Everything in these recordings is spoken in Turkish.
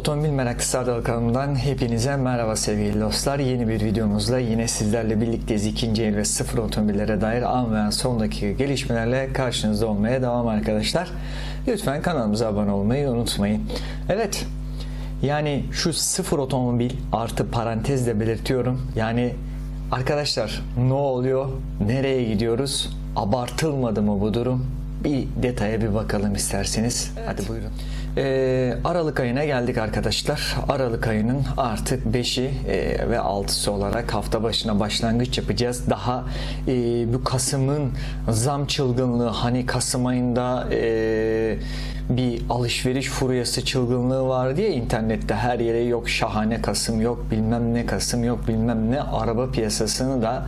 Otomobil Meraklısı Ardal kanalımdan hepinize merhaba sevgili dostlar. Yeni bir videomuzla yine sizlerle birlikteyiz. İkinci el ve sıfır otomobillere dair an ve son dakika gelişmelerle karşınızda olmaya devam arkadaşlar. Lütfen kanalımıza abone olmayı unutmayın. Evet yani şu sıfır otomobil artı parantezle belirtiyorum. Yani arkadaşlar ne oluyor? Nereye gidiyoruz? Abartılmadı mı bu durum? Bir detaya bir bakalım isterseniz. Hadi buyurun. Ee, Aralık ayına geldik arkadaşlar. Aralık ayının artık 5'i e, ve 6'sı olarak hafta başına başlangıç yapacağız. Daha e, bu Kasım'ın zam çılgınlığı hani Kasım ayında e, bir alışveriş furyası çılgınlığı vardı ya internette her yere yok şahane Kasım yok bilmem ne Kasım yok bilmem ne araba piyasasını da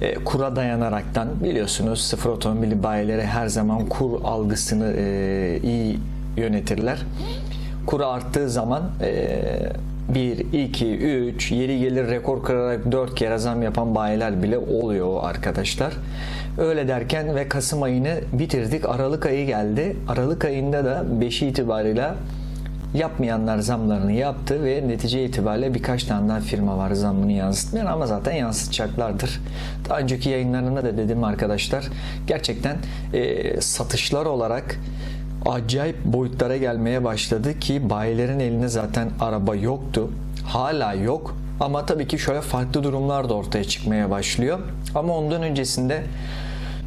e, kura dayanaraktan biliyorsunuz sıfır otomobili bayileri her zaman kur algısını e, iyi yönetirler. Kuru arttığı zaman e, 1, 2, 3, yeri gelir rekor kırarak 4 kere zam yapan bayiler bile oluyor arkadaşlar. Öyle derken ve Kasım ayını bitirdik. Aralık ayı geldi. Aralık ayında da 5 itibariyle yapmayanlar zamlarını yaptı ve netice itibariyle birkaç tane daha firma var zammını yansıtmayan ama zaten yansıtacaklardır. Daha önceki yayınlarında da dedim arkadaşlar gerçekten e, satışlar olarak acayip boyutlara gelmeye başladı ki bayilerin elinde zaten araba yoktu. Hala yok ama tabii ki şöyle farklı durumlar da ortaya çıkmaya başlıyor. Ama ondan öncesinde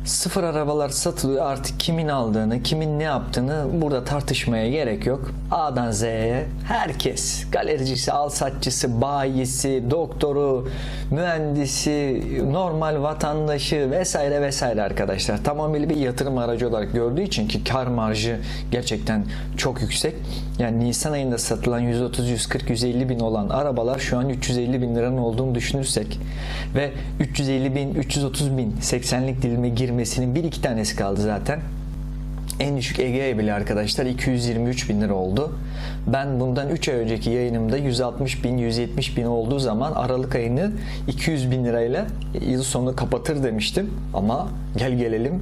Sıfır arabalar satılıyor artık kimin aldığını, kimin ne yaptığını burada tartışmaya gerek yok. A'dan Z'ye herkes, galericisi, alsatçısı, bayisi, doktoru, mühendisi, normal vatandaşı vesaire vesaire arkadaşlar. Tamamıyla bir yatırım aracı olarak gördüğü için ki kar marjı gerçekten çok yüksek. Yani Nisan ayında satılan 130, 140, 150 bin olan arabalar şu an 350 bin liranın olduğunu düşünürsek ve 350 bin, 330 bin 80'lik dilime girmesinin bir iki tanesi kaldı zaten. En düşük Ege'ye bile arkadaşlar 223 bin lira oldu. Ben bundan 3 ay önceki yayınımda 160 bin, 170 bin olduğu zaman Aralık ayını 200 bin lirayla yıl sonu kapatır demiştim. Ama gel gelelim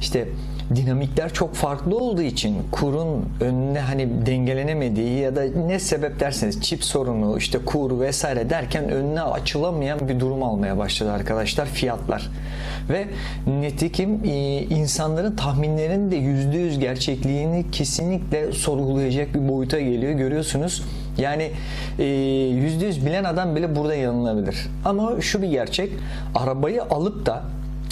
işte dinamikler çok farklı olduğu için kurun önüne hani dengelenemediği ya da ne sebep derseniz çip sorunu işte kur vesaire derken önüne açılamayan bir durum almaya başladı arkadaşlar fiyatlar. Ve netikim e, insanların tahminlerinin de %100 gerçekliğini kesinlikle sorgulayacak bir boyuta geliyor. Görüyorsunuz yani e, %100 bilen adam bile burada yanılabilir. Ama şu bir gerçek arabayı alıp da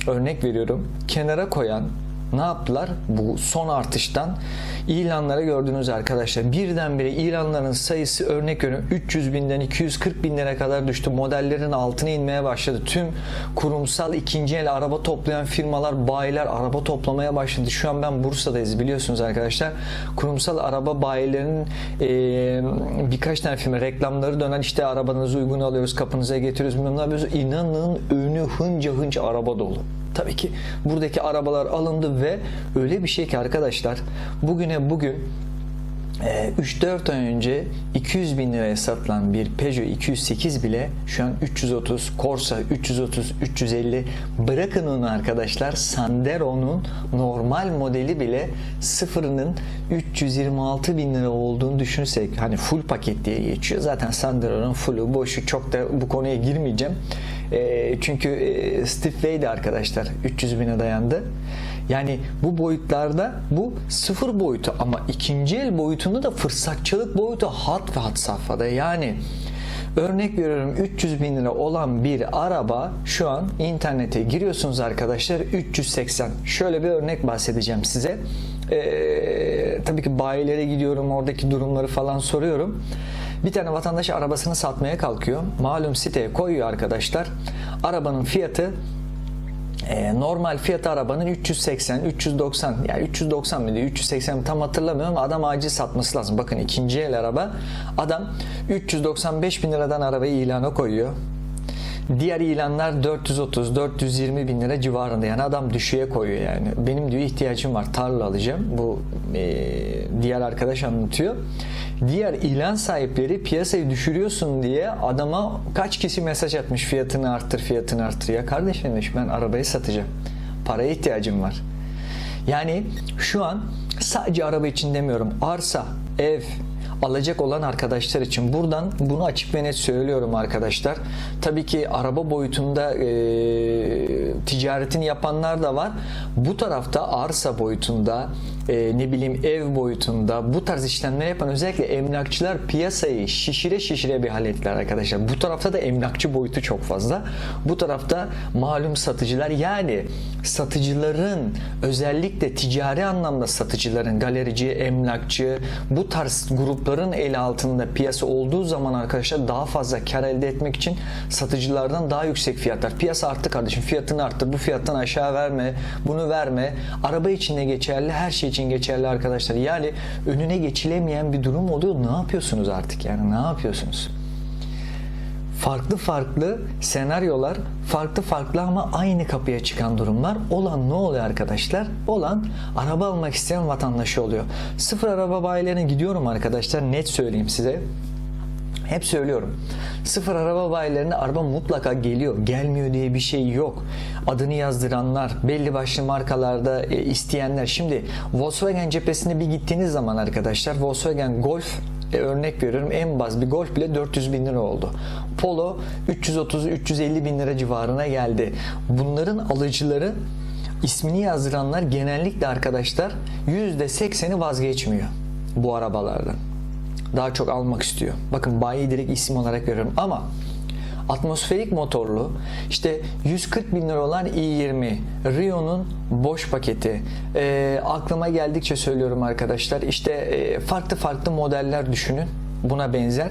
örnek veriyorum kenara koyan ne yaptılar? Bu son artıştan ilanlara gördüğünüz arkadaşlar birdenbire ilanların sayısı örnek veriyorum 300 binden 240 binlere kadar düştü. Modellerin altına inmeye başladı. Tüm kurumsal ikinci el araba toplayan firmalar, bayiler araba toplamaya başladı. Şu an ben Bursa'dayız biliyorsunuz arkadaşlar. Kurumsal araba bayilerinin e, birkaç tane firma reklamları dönen işte arabanızı uygun alıyoruz, kapınıza getiriyoruz bilmem ne yapıyoruz. İnanın önü hınca hınca araba dolu. Tabii ki buradaki arabalar alındı ve öyle bir şey ki arkadaşlar bugüne bugün 3-4 ay önce 200 bin liraya satılan bir Peugeot 208 bile şu an 330, Corsa 330, 350 bırakın onu arkadaşlar Sandero'nun normal modeli bile sıfırının 326 bin lira olduğunu düşünürsek hani full paket diye geçiyor. Zaten Sandero'nun full'u boşu çok da bu konuya girmeyeceğim. E, çünkü e, Steve Vey'de arkadaşlar 300 bine dayandı. Yani bu boyutlarda bu sıfır boyutu ama ikinci el boyutunda da fırsatçılık boyutu hat ve hat safhada. Yani örnek veriyorum 300 bin lira olan bir araba şu an internete giriyorsunuz arkadaşlar 380. Şöyle bir örnek bahsedeceğim size. Ee, tabii ki bayilere gidiyorum oradaki durumları falan soruyorum. Bir tane vatandaş arabasını satmaya kalkıyor. Malum siteye koyuyor arkadaşlar. Arabanın fiyatı e, normal fiyat arabanın 380, 390 yani 390 mı diyor 380 mi tam hatırlamıyorum adam acil satması lazım. Bakın ikinci el araba adam 395 bin liradan arabayı ilana koyuyor. Diğer ilanlar 430, 420 bin lira civarında yani adam düşüğe koyuyor yani. Benim diyor ihtiyacım var tarla alacağım. Bu e, diğer arkadaş anlatıyor. Diğer ilan sahipleri piyasayı düşürüyorsun diye adama kaç kişi mesaj atmış fiyatını arttır fiyatını arttır. Ya kardeşim demiş ben arabayı satacağım. Paraya ihtiyacım var. Yani şu an sadece araba için demiyorum. Arsa, ev, alacak olan arkadaşlar için buradan bunu açık ve net söylüyorum arkadaşlar. Tabii ki araba boyutunda e, ticaretini yapanlar da var. Bu tarafta arsa boyutunda e, ne bileyim ev boyutunda bu tarz işlemler yapan özellikle emlakçılar piyasayı şişire şişire bir hal ettiler arkadaşlar. Bu tarafta da emlakçı boyutu çok fazla. Bu tarafta malum satıcılar yani satıcıların özellikle ticari anlamda satıcıların galerici, emlakçı bu tarz grupların el altında piyasa olduğu zaman arkadaşlar daha fazla kar elde etmek için satıcılardan daha yüksek fiyatlar. Piyasa arttı kardeşim fiyatını arttı. Bu fiyattan aşağı verme. Bunu verme. Araba için de geçerli. Her şey için geçerli arkadaşlar. Yani önüne geçilemeyen bir durum oluyor. Ne yapıyorsunuz artık yani? Ne yapıyorsunuz? farklı farklı senaryolar, farklı farklı ama aynı kapıya çıkan durumlar. Olan ne oluyor arkadaşlar? Olan araba almak isteyen vatandaşı oluyor. Sıfır araba bayilerine gidiyorum arkadaşlar. Net söyleyeyim size. Hep söylüyorum. Sıfır araba bayilerine araba mutlaka geliyor. Gelmiyor diye bir şey yok. Adını yazdıranlar, belli başlı markalarda e, isteyenler. Şimdi Volkswagen cephesine bir gittiğiniz zaman arkadaşlar Volkswagen Golf e, örnek veriyorum en baz bir Golf bile 400 bin lira oldu. Polo 330-350 bin lira civarına geldi. Bunların alıcıları ismini yazdıranlar genellikle arkadaşlar %80'i vazgeçmiyor bu arabalardan daha çok almak istiyor. Bakın bayi direkt isim olarak veriyorum ama atmosferik motorlu işte 140 bin lira olan i20 Rio'nun boş paketi e, aklıma geldikçe söylüyorum arkadaşlar işte e, farklı farklı modeller düşünün buna benzer.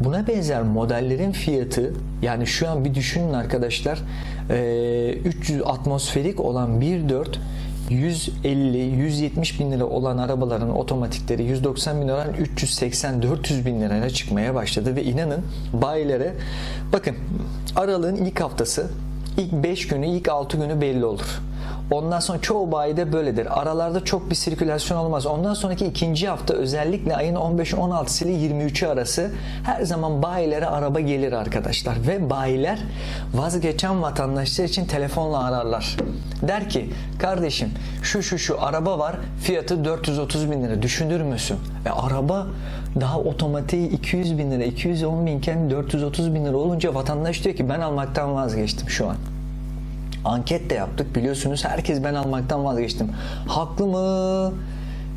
Buna benzer modellerin fiyatı yani şu an bir düşünün arkadaşlar e, 300 atmosferik olan 1.4 150-170 bin lira olan arabaların otomatikleri 190 bin lira 380-400 bin liraya çıkmaya başladı ve inanın bayilere bakın aralığın ilk haftası ilk 5 günü ilk 6 günü belli olur. Ondan sonra çoğu bayide böyledir. Aralarda çok bir sirkülasyon olmaz. Ondan sonraki ikinci hafta özellikle ayın 15-16 ile 23'ü arası her zaman bayilere araba gelir arkadaşlar. Ve bayiler vazgeçen vatandaşlar için telefonla ararlar. Der ki kardeşim şu şu şu araba var fiyatı 430 bin lira düşünür müsün? E araba daha otomatiği 200 bin lira 210 binken 430 bin lira olunca vatandaş diyor ki ben almaktan vazgeçtim şu an. Anket de yaptık biliyorsunuz herkes ben almaktan vazgeçtim. Haklı mı?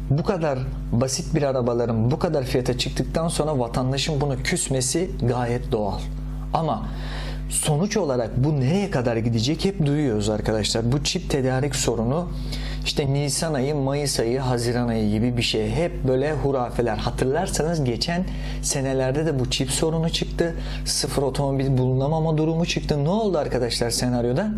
Bu kadar basit bir arabaların bu kadar fiyata çıktıktan sonra vatandaşın bunu küsmesi gayet doğal. Ama sonuç olarak bu nereye kadar gidecek hep duyuyoruz arkadaşlar. Bu çip tedarik sorunu işte Nisan ayı, Mayıs ayı, Haziran ayı gibi bir şey. Hep böyle hurafeler. Hatırlarsanız geçen senelerde de bu çip sorunu çıktı. Sıfır otomobil bulunamama durumu çıktı. Ne oldu arkadaşlar senaryoda?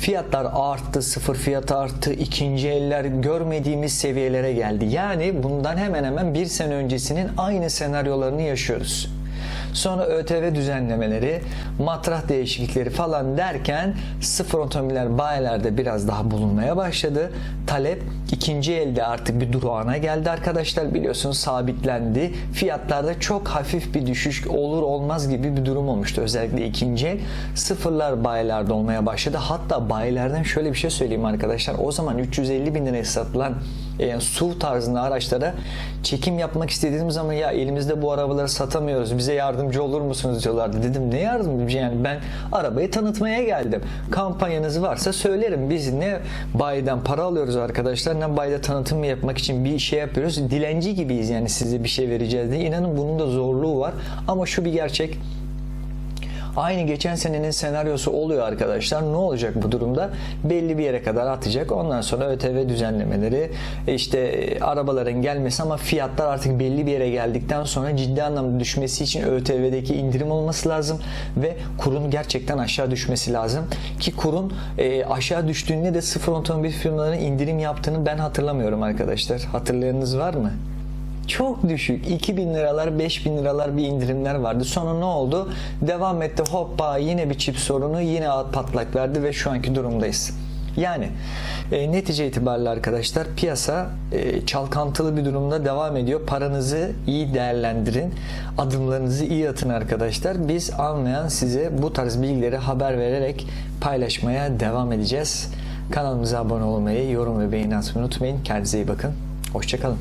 Fiyatlar arttı, sıfır fiyatı arttı, ikinci eller görmediğimiz seviyelere geldi. Yani bundan hemen hemen bir sene öncesinin aynı senaryolarını yaşıyoruz. Sonra ÖTV düzenlemeleri, matrah değişiklikleri falan derken sıfır otomobiller bayilerde biraz daha bulunmaya başladı. Talep ikinci elde artık bir durağına geldi arkadaşlar biliyorsunuz sabitlendi. Fiyatlarda çok hafif bir düşüş olur olmaz gibi bir durum olmuştu. Özellikle ikinci el sıfırlar bayilerde olmaya başladı. Hatta bayilerden şöyle bir şey söyleyeyim arkadaşlar. O zaman 350 bin liraya satılan yani SUV tarzında araçlara çekim yapmak istediğim zaman ya elimizde bu arabaları satamıyoruz bize yardımcı olur musunuz diyorlardı. Dedim ne yardımcı yani ben arabayı tanıtmaya geldim. Kampanyanız varsa söylerim. Biz ne bayiden para alıyoruz arkadaşlar ne bayide tanıtım yapmak için bir şey yapıyoruz. Dilenci gibiyiz yani size bir şey vereceğiz diye. İnanın bunun da zorluğu var ama şu bir gerçek Aynı geçen senenin senaryosu oluyor arkadaşlar. Ne olacak bu durumda? Belli bir yere kadar atacak. Ondan sonra ÖTV düzenlemeleri, işte e, arabaların gelmesi ama fiyatlar artık belli bir yere geldikten sonra ciddi anlamda düşmesi için ÖTV'deki indirim olması lazım ve kurun gerçekten aşağı düşmesi lazım. Ki kurun e, aşağı düştüğünde de sıfır otomobil firmalarının indirim yaptığını ben hatırlamıyorum arkadaşlar. Hatırlayanınız var mı? Çok düşük 2000 liralar 5000 liralar bir indirimler vardı. Sonra ne oldu? Devam etti hoppa yine bir çip sorunu yine patlak verdi ve şu anki durumdayız. Yani e, netice itibariyle arkadaşlar piyasa e, çalkantılı bir durumda devam ediyor. Paranızı iyi değerlendirin. Adımlarınızı iyi atın arkadaşlar. Biz anlayan size bu tarz bilgileri haber vererek paylaşmaya devam edeceğiz. Kanalımıza abone olmayı, yorum ve beğeni atmayı unutmayın. Kendinize iyi bakın. Hoşçakalın.